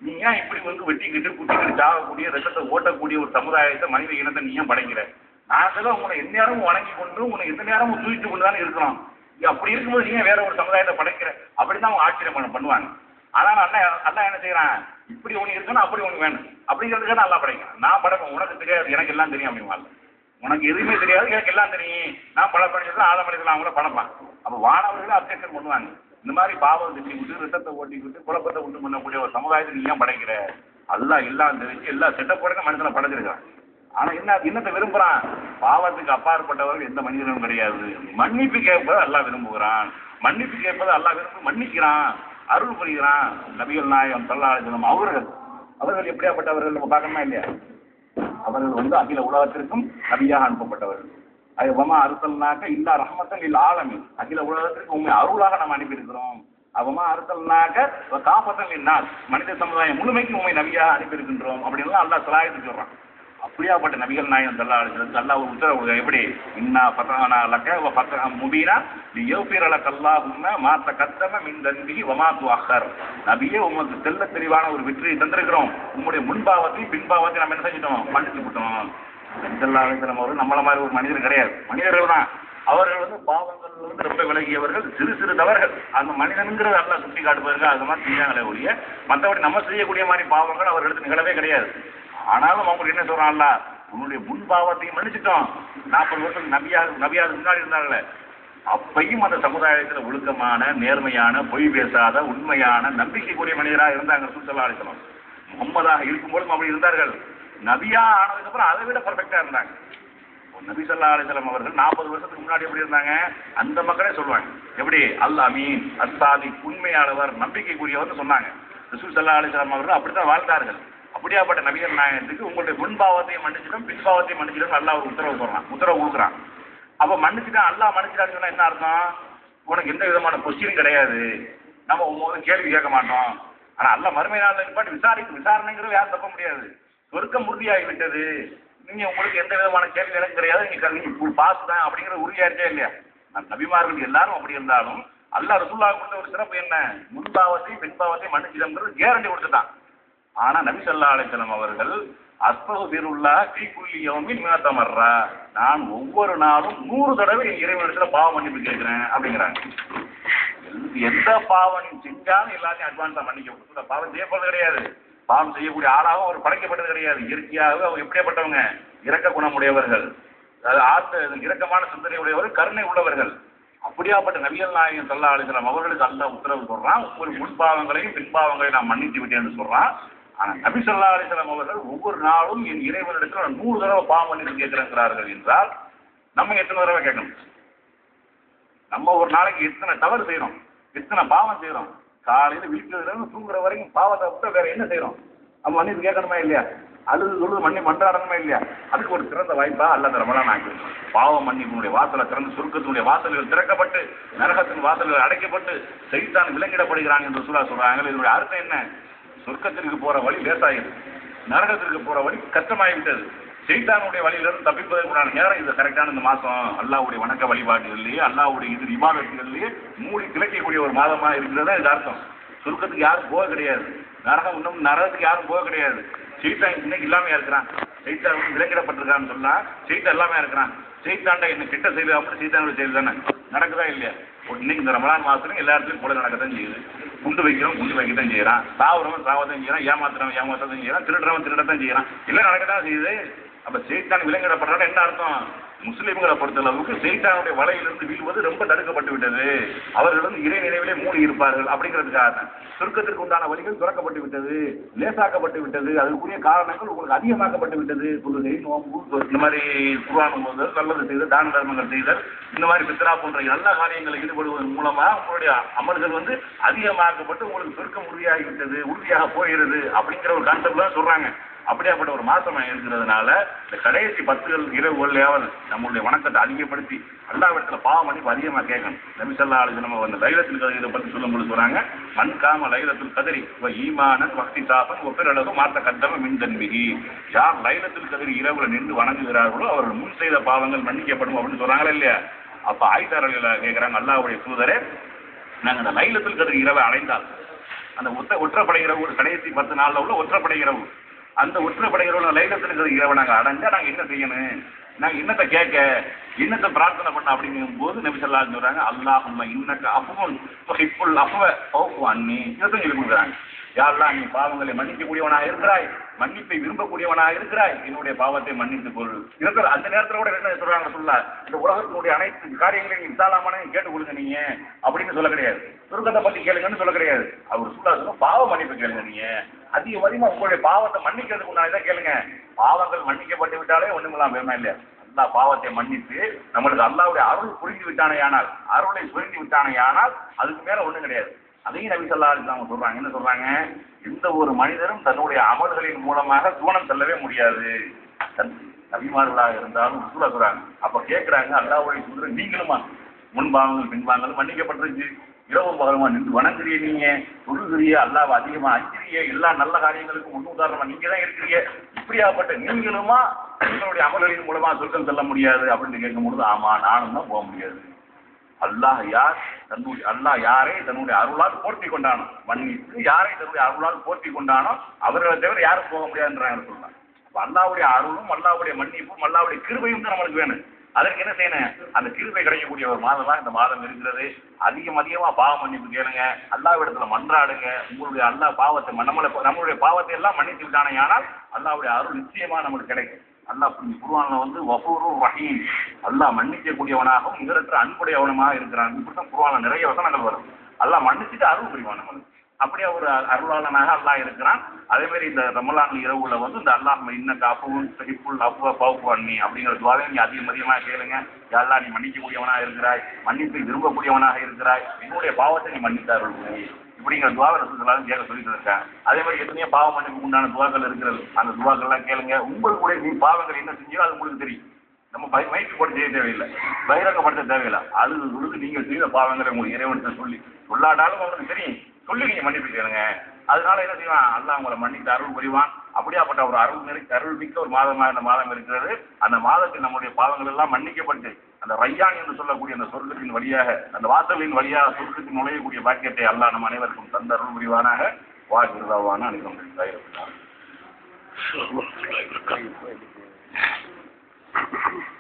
நீ ஏன் இப்படி வந்து வெட்டிக்கிட்டு குட்டிக்கிட்டு சாகக்கூடிய ரத்தத்தை ஓட்டக்கூடிய ஒரு சமுதாயத்தை மனித இனத்தை நீ ஏன் படைக்கிற? நாங்களும் உங்களை எந்த நேரமும் வணங்கி கொண்டு உன்னை எந்த நேரமும் தூக்கிட்டு கொண்டு தானே இருக்கிறோம். நீ அப்படி இருக்கும்போது நீ ஏன் வேற ஒரு சமுதாயத்தை படைக்கிற? அப்படிதான் அவங்க ஆச்சரியம் பண்ண பண்ணுவாங்க. ஆனால் அண்ணா அண்ணா என்ன செய்யறான் இப்படி ஒன்று இருக்கணும் அப்படி ஒன்று வேணும். அப்படிங்கிறதுக்காக நல்லா படைக்கிறேன். நான் படைப்பேன். உனக்கு தெரியாது. எனக்கு எல்லாம் தெரியும் அப்படிங்க உனக்கு எதுவுமே தெரியாது எனக்கு எல்லாம் தெரியும். நான் பல பண்ணிட்டு ஆதம் அடிக்கலாம் அவங்கள படப்பான் அப்போ வானவர்களே அப்ஜெக்ஷன் பண்ணுவாங்க. இந்த மாதிரி பாவம் திட்டி விட்டு ரத்தத்தை ஓட்டிக்கிட்டு குழப்பத்தை உண்டு பண்ணக்கூடிய ஒரு சமுதாயத்தை நீ ஏன் படைக்கிற? எல்லாம் எல்லாம் தெரிஞ்சு எல்லா செட்டப்போட மனுஷனை படைச்சிருக்கான். ஆனா என்ன என்னத்தை விரும்புறான்? பாவத்துக்கு அப்பாற்பட்டவர்கள் எந்த மனிதனும் கிடையாது. மன்னிப்பு கேட்பதை எல்லாம் விரும்புகிறான். மன்னிப்பு கேட்பதை அல்லாஹ் விரும்பி மன்னிக்கிறான். அருள் புரிகிறான். நபிகள் நாயகம் சல்லாஹம் அவர்கள் அவர்கள் எப்படியாப்பட்டவர்கள் நம்ம பார்க்கணுமா இல்லையா? அவர்கள் வந்து அகில உலகத்திற்கும் நபியாக அனுப்பப்பட்டவர்கள். அது வமா அறுத்தல்னாக்க இல்லா ரஹமத்தன் இல்ல ஆலமி அகில உலகத்திற்கு உண்மை அருளாக நாம் அனுப்பியிருக்கிறோம். அவமா அறுத்தல்னாக்க காப்பத்தன் இந்நாள் மனித சமுதாயம் முழுமைக்கு உண்மை நபியாக அனுப்பியிருக்கின்றோம். அப்படின்னு அல்லா சலாயத்து சொல்றான். அப்படியாப்பட்ட நபிகள் நாயகம் சல்லா அலிஸ்லாம் ஒரு உத்தரவு எப்படி? இன்னா ஃபத்தஹனா லக்க பத்தக முபீனா நீ முபீனா லியஃபிர லக்கல்லாஹும்ம மாத்த கத்தம மின் தன்பி வமாத்து மா நபியே உங்களுக்கு தெல்ல தெளிவான ஒரு வெற்றியை தந்திருக்கிறோம். உங்களுடைய முன்பாவத்தையும் பின்பாவத்தையும் நம்ம என்ன செஞ்சிட்டோம்? மன்னிச்சு விட்டோம். சல்லா அலிஸ்லாம் அவர்கள் நம்மள மாதிரி ஒரு மனிதர் கிடையாது. மனிதர்கள் தான். அவர்கள் வந்து பாவங்கள் வந்து ரொம்ப விலகியவர்கள் சிறு சிறு தவறுகள். அந்த மனிதனுங்கிறது அல்ல சுட்டி காட்டுபவர்கள் அது மாதிரி செய்யாங்களே ஒழிய மற்றபடி நம்ம செய்யக்கூடிய மாதிரி பாவங்கள் அவர்களுக்கு நிகழவே கிடையாது. ஆனாலும் அவங்களுக்கு என்ன சொல்றான்ல உன்னுடைய முன் பாவத்தையும் மன்னிச்சிட்டோம். நாற்பது வருஷம் நபியா நபியாருக்கு முன்னாடி இருந்தாங்கல்ல. அப்பையும் அந்த சமுதாயத்தில் ஒழுக்கமான நேர்மையான பொய் பேசாத உண்மையான நம்பிக்கைக்குரிய மனிதராக இருந்தாங்க சுசல்லா அலிசலம் முகம்மதாக இருக்கும்போதும் அப்படி இருந்தார்கள். நபியா ஆனதுக்கு அப்புறம் அதை விட பர்ஃபெக்டா இருந்தாங்க. நபி சொல்லா அலிசலம் அவர்கள் நாற்பது வருஷத்துக்கு முன்னாடி எப்படி இருந்தாங்க? அந்த மக்களே சொல்லுவாங்க. எப்படி? அல் அமீன் அஸ்தாதி உண்மையாளவர் நம்பிக்கைக்குரியவர்னு சொன்னாங்க. ரிசூல் சல்லா அலிசல்லாம் அவர்கள் அப்படித்தான் வாழ்ந்தார்கள். அப்படியாப்பட்ட நபிகள் நாயகத்துக்கு உங்களுடைய முன்பாவத்தையும் மன்னிச்சிடும் பின்பாவத்தையும் மன்னிச்சிடும் நல்லா ஒரு உத்தரவு போடுறான். உத்தரவு கொடுக்குறான். அப்போ மன்னிச்சுட்டான் அல்லா மன்னிச்சிட்டான்னு சொன்னால் என்ன அர்த்தம்? உனக்கு எந்த விதமான கொஸ்டின் கிடையாது. நம்ம ஒவ்வொரு கேள்வி கேட்க மாட்டோம். ஆனால் அல்ல மறுமை நாள் நிப்பாட்டி விசாரிக்க விசாரணைங்கிறது யாரும் தப்ப முடியாது. சொர்க்கம் உறுதியாகி விட்டது நீங்கள் உங்களுக்கு எந்த விதமான கேள்வி எனக்கு கிடையாது. நீங்கள் கல்வி பாஸ் தான் அப்படிங்கிற உறுதியாயிருச்சே இல்லையா? நான் நபிமார்கள் எல்லாரும் அப்படி இருந்தாலும் அல்லாஹ் ரசுல்லா கொடுத்த ஒரு சிறப்பு என்ன? முன்பாவத்தையும் பின்பாவத்தையும் மன்னிச்சிடம்ங்கிறது கேரண்டி கொடுத்துட்டான். ஆனா நபி ஸல்லல்லாஹு அவர்கள் அஸ்தகுபிருல்லா ஃபீ மீனத்தமர்றா நான் ஒவ்வொரு நாளும் நூறு தடவை என் இறைவனிடத்தில் பாவம் மன்னிப்பு கேட்கிறேன் அப்படிங்கிறாங்க. எந்த- பாவம் செஞ்சாலும் எல்லாத்தையும் அட்வான்ஸா மன்னிக்க கூட பாவம் செய்யப்படுறது கிடையாது. பாவம் செய்யக்கூடிய ஆளாகவும் அவர் படைக்கப்பட்டது கிடையாது. இயற்கையாகவே அவங்க எப்படியாப்பட்டவங்க? இரக்க குணமுடையவர்கள். அதாவது ஆத்த இரக்கமான சிந்தனை உடையவர்கள் கருணை உள்ளவர்கள். அப்படியாப்பட்ட நபியல் நாயகன் சல்லா அலிஸ்லாம் அவர்களுக்கு அல்ல உத்தரவு சொல்றான். ஒரு முன்பாவங்களையும் பின்பாவங்களையும் நான் மன்னித்து விட்டேன்னு சொல்றான். ஆனா நபி சொல்லா அலிஸ்லாம் அவர்கள் ஒவ்வொரு நாளும் என் இறைவனிடத்தில் நூறு தடவை பாவம் மன்னிப்பு கேட்கிறேங்கிறார்கள் என்றால் நம்ம எத்தனை தடவை கேட்கணும்? நம்ம ஒரு நாளைக்கு எத்தனை தவறு செய்யறோம்? எத்தனை பாவம் செய்யறோம்? காலையில வீட்டுல இருந்து தூங்குற வரைக்கும் பாவத்தை விட்டு வேற என்ன செய்யறோம்? நம்ம மன்னிப்பு கேட்கணுமா இல்லையா? அழுது தொழுது மண்ணி மன்றாடணுமா இல்லையா? அதுக்கு ஒரு சிறந்த வாய்ப்பா அல்ல ரமலான் ஆக்கி பாவம் மன்னிப்பினுடைய வாசலை திறந்து சுருக்கத்தினுடைய வாசல்கள் திறக்கப்பட்டு நரகத்தின் வாசல்கள் அடைக்கப்பட்டு செய்தான் விலங்கிடப்படுகிறான் என்று சொல்ல சொல்றாங்க. இதனுடைய அர்த்தம் என்ன? சொர்க்கத்திற்கு போற வழி லேசாயிருக்கு நரகத்திற்கு போற வழி கஷ்டமாகிவிட்டது செய்தானுடைய வழியிலிருந்து தப்பிப்பதற்குண்டான நேரம் இது. கரெக்டான இந்த மாசம் அல்லாவுடைய வணக்க வழிபாடுகள்லயே அல்லாவுடைய இது இபாதத்துகள்லயே மூடி திளைக்கக்கூடிய ஒரு மாதமா இருக்கிறதா இது அர்த்தம். சுருக்கத்துக்கு யாரும் போக கிடையாது. நரகம் இன்னும் நரகத்துக்கு யாரும் போக கிடையாது. செய்தான் இன்னைக்கு இல்லாமையா இருக்கிறான். செய்தான் வந்து விலங்கிடப்பட்டிருக்கான்னு சொன்னா செய்தான் இல்லாமையா இருக்கிறான். செய்தாண்டா என்ன கிட்ட செய்து அப்படி செய்தானுடைய செய்து தானே. நடக்குதா இல்லையா? இன்னைக்கு இந்த ரமலான் மாசத்துல எல்லா இடத்துலையும் கொலை நடக்கத்தான் செய்யுது. குண்டு வைக்கிறோம் குண்டு தான் செய்யறான். சாவுறவன் சாவத்தான் செய்யறான். ஏமாத்துறவன் ஏமாத்தான் செய்யறான். திருடுறவன் திருடத்தான் செய்யறான். எல்லாம் நடக்கத்தான் செய்யுது. அப்ப செய்தித்தான் விலங்கிடப்படுறான்னு என்ன அர்த்தம்? முஸ்லிம்களை பொறுத்தளவுக்கு செய்தானுடைய வலையிலிருந்து வீழ்வது ரொம்ப தடுக்கப்பட்டு விட்டது அவர்கள் வந்து இறை நினைவிலே மூடி இருப்பார்கள் அப்படிங்கிறதுக்காக. தான் சுருக்கத்திற்கு உண்டான வழிகள் துறக்கப்பட்டு விட்டது லேசாக்கப்பட்டு விட்டது அதற்குரிய காரணங்கள் உங்களுக்கு அதிகமாக்கப்பட்டு விட்டது தொழுகை நோம்பு இந்த மாதிரி குர்ஆன் போதல் நல்லது செய்தல் தான தர்மங்கள் செய்தல் இந்த மாதிரி பித்ரா போன்ற நல்ல காரியங்களில் ஈடுபடுவதன் மூலமா உங்களுடைய அமல்கள் வந்து அதிகமாக்கப்பட்டு உங்களுக்கு சுருக்கம் உறுதியாகிவிட்டது உறுதியாக போகிறது. அப்படிங்கிற ஒரு கான்செப்ட் தான் சொல்றாங்க. அப்படியாப்பட்ட ஒரு மாசமா இருக்கிறதுனால இந்த கடைசி பத்துகள் இரவுகள்லையாவது நம்மளுடைய வணக்கத்தை அதிகப்படுத்தி அல்லாவிடத்துல பாவம் பண்ணி அதிகமாக கேட்கணும். நபிசல்லா அலுவலி நம்ம வந்து லைலத்தில் கதிரை பத்தி சொல்லும்போது சொல்கிறாங்க மண் காம லைலத்தில் கதிரி இப்போ ஈமானன் பக்தி சாபன் ஒப்பிரளவு மாத்த கத்தம மின்தன்மிகி யார் லைலத்தில் கதிரி இரவுல நின்று வணங்குகிறார்களோ அவர்கள் முன் செய்த பாவங்கள் மன்னிக்கப்படும் அப்படின்னு சொல்கிறாங்களா இல்லையா? அப்போ ஆய்தாரர்கள் கேட்குறாங்க அல்லாவுடைய தூதரே நாங்கள் அந்த லைலத்தில் கதிரி இரவை அடைந்தால் அந்த ஒத்த ஒற்றப்படை இரவு ஒரு கடைசி பத்து நாளில் உள்ள ஒற்றப்படை இரவு அந்த ஒற்றுப்படைகளோட லைலத்தில் இருக்கிற நாங்கள் நாங்க நாங்கள் என்ன செய்யணும்? நாங்கள் என்னத்தை கேட்க? என்னத்தை பிரார்த்தனை பண்ண அப்படிங்கும் போது நபிசல்லா சொல்கிறாங்க சொல்றாங்க இன்னக்க அஃபுன் துஹிப்புல் அஃபவ. ஃபௌஃபு அண்ணி இதை சொல்லி கொடுக்குறாங்க. யாரெல்லாம் நீ பாவங்களை மன்னிக்கக்கூடியவனாக இருக்கிறாய். மன்னிப்பை விரும்பக்கூடியவனாக இருக்கிறாய். என்னுடைய பாவத்தை மன்னித்துக் கொள். இருக்கிற அந்த நேரத்தில் கூட என்ன சொல்றாங்க சொல்ல இந்த உலகத்தினுடைய அனைத்து காரியங்களையும் நீ விசாலமான கேட்டுக் கொடுங்க நீங்க அப்படின்னு சொல்ல கிடையாது. சுருக்கத்தை பத்தி கேளுங்கன்னு சொல்ல கிடையாது. அவர் சொல்ல சொல்ல பாவ மன்னிப்பு கேளுங்க நீங்க அதிக வரிமா உங்களுடைய பாவத்தை மன்னிக்கிறதுக்கு தான் கேளுங்க. பாவங்கள் மன்னிக்கப்பட்டு விட்டாலே ஒண்ணுமில்லாம் பெருமை இல்லையா? அல்லா பாவத்தை மன்னித்து நம்மளுக்கு அல்லாவுடைய அருள் புரிந்து விட்டானேயானால் அருளை புரிந்து விட்டானேயானால் அதுக்கு மேல ஒண்ணும் கிடையாது. அதையும் நபி சொல்லா அவங்க சொல்றாங்க. என்ன சொல்றாங்க? எந்த ஒரு மனிதரும் தன்னுடைய அமல்களின் மூலமாக தூணம் செல்லவே முடியாது. நபிமார்களாக இருந்தாலும் ரசூலா சொல்றாங்க. அப்ப கேட்கிறாங்க அல்லாவுடைய சுந்தர நீங்களுமா? முன்பாவங்கள் பின்பாங்கலும் மன்னிக்கப்பட்டிருச்சு இரவு பகலுமா நின்று வணங்குறிய நீங்க? தொழுகிறிய அல்லாவை அதிகமா அஞ்சிறிய எல்லா நல்ல காரியங்களுக்கும் முன்னுதாரணமா நீங்க தான் இருக்கிறீங்க. இப்படியாப்பட்ட நீங்களுமா உங்களுடைய அமல்களின் மூலமா சொர்க்கம் செல்ல முடியாது அப்படின்னு கேட்கும்பொழுது ஆமா நானும் தான் போக முடியாது. அல்லாஹ் யார்? தன்னுடைய அல்லாஹ் யாரை தன்னுடைய அருளால் போர்த்தி கொண்டானோ? மன்னித்து யாரை தன்னுடைய அருளால் போர்த்தி கொண்டானோ? அவர்களை தவிர யாரும் போக முடியாதுன்றாங்க சொல்லலாம் அல்லாவுடைய அருளும் அல்லாவுடைய மன்னிப்பும் அல்லாவுடைய கிருபையும் தான் நம்மளுக்கு வேணும். அதற்கு என்ன செய்யணும்? அந்த கிருபை கிடைக்கக்கூடிய ஒரு மாதம் தான் இந்த மாதம் இருக்கிறது. அதிகம் அதிகமாக பாவம் மன்னிப்பு கேளுங்க. அல்லாவிடத்துல மன்றாடுங்க. உங்களுடைய அல்லா பாவத்தை நம்மளை நம்மளுடைய பாவத்தை எல்லாம் மன்னித்து விட்டானே ஆனால் அல்லாவுடைய அருள் நிச்சயமாக நமக்கு கிடைக்கும். அல்லாஹ் குருவானில் வந்து வஃபூருர் ரஹீம். அல்லாஹ் மன்னிக்கக்கூடியவனாகவும் இதற்கு அன்புடையவனமாக இருக்கிறான். இப்படிதான் குருவானில் நிறைய வசனங்கள் வரும். அல்லாஹ் மன்னிச்சுட்டு அருள் புரிவான் நம்மளுக்கு. அப்படியே ஒரு அருளாளனாக அல்லாஹ் இருக்கிறான். அதே மாதிரி இந்த ரமலான் இரவுல வந்து இந்த அல்லாஹ் இன்ன காப்பும் செழிப்புள் அப்புவ பவுப்பு நீ அப்படிங்கிற துவாவை நீ அதிகம் அதிகமாக கேளுங்க. யா அல்லாஹ் நீ மன்னிக்கக்கூடியவனாக இருக்கிறாய். மன்னிப்பை விரும்பக்கூடியவனாக இருக்கிறாய். என்னுடைய பாவத்தை நீ மன்னித்தார்கள் இப்படிங்கிற துவாவை ரசூலுல்லாஹ் கேட்க சொல்லிட்டு இருக்கேன் அதே மாதிரி எத்தனையோ பாவ மன்னிப்பு உண்டான துவாக்கள் இருக்கிறது. அந்த துவாக்கள்லாம் கேளுங்க. உங்களுடைய நீ பாவங்கள் என்ன செஞ்சோ அது உங்களுக்கு தெரியும். நம்ம பை மைக்கு போட்டு செய்ய தேவையில்லை. பகிரங்கப்படுத்த தேவையில்லை. அது உங்களுக்கு நீங்கள் செய்த பாவங்களை உங்களுக்கு இறைவன்கிட்ட சொல்லி சொல்லாட்டாலும் அவனுக்கு தெரியும். சொல்லி நீங்கள் மன்னிப்பு கேளுங்க. அதனால என்ன செய்வான்? அல்லா உங்களை மன்னித்து அருள் புரிவான். அப்படியாப்பட்ட ஒரு அருள் மிக அருள் மிக்க ஒரு மாதமாக அந்த மாதம் இருக்கிறது. அந்த மாதத்தில் நம்முடைய பாவங்கள் எல்லாம் மன்னிக்கப்பட்டு அந்த ரையான் என்று சொல்லக்கூடிய அந்த சொர்க்கத்தின் வழியாக அந்த வாசலின் வழியாக சொர்க்கத்தின் நுழையக்கூடிய பாக்கியத்தை அல்லா நம் அனைவருக்கும் தந்த அருள் புரிவானாக. வாகிருதாவான அனைவரும் Thank you.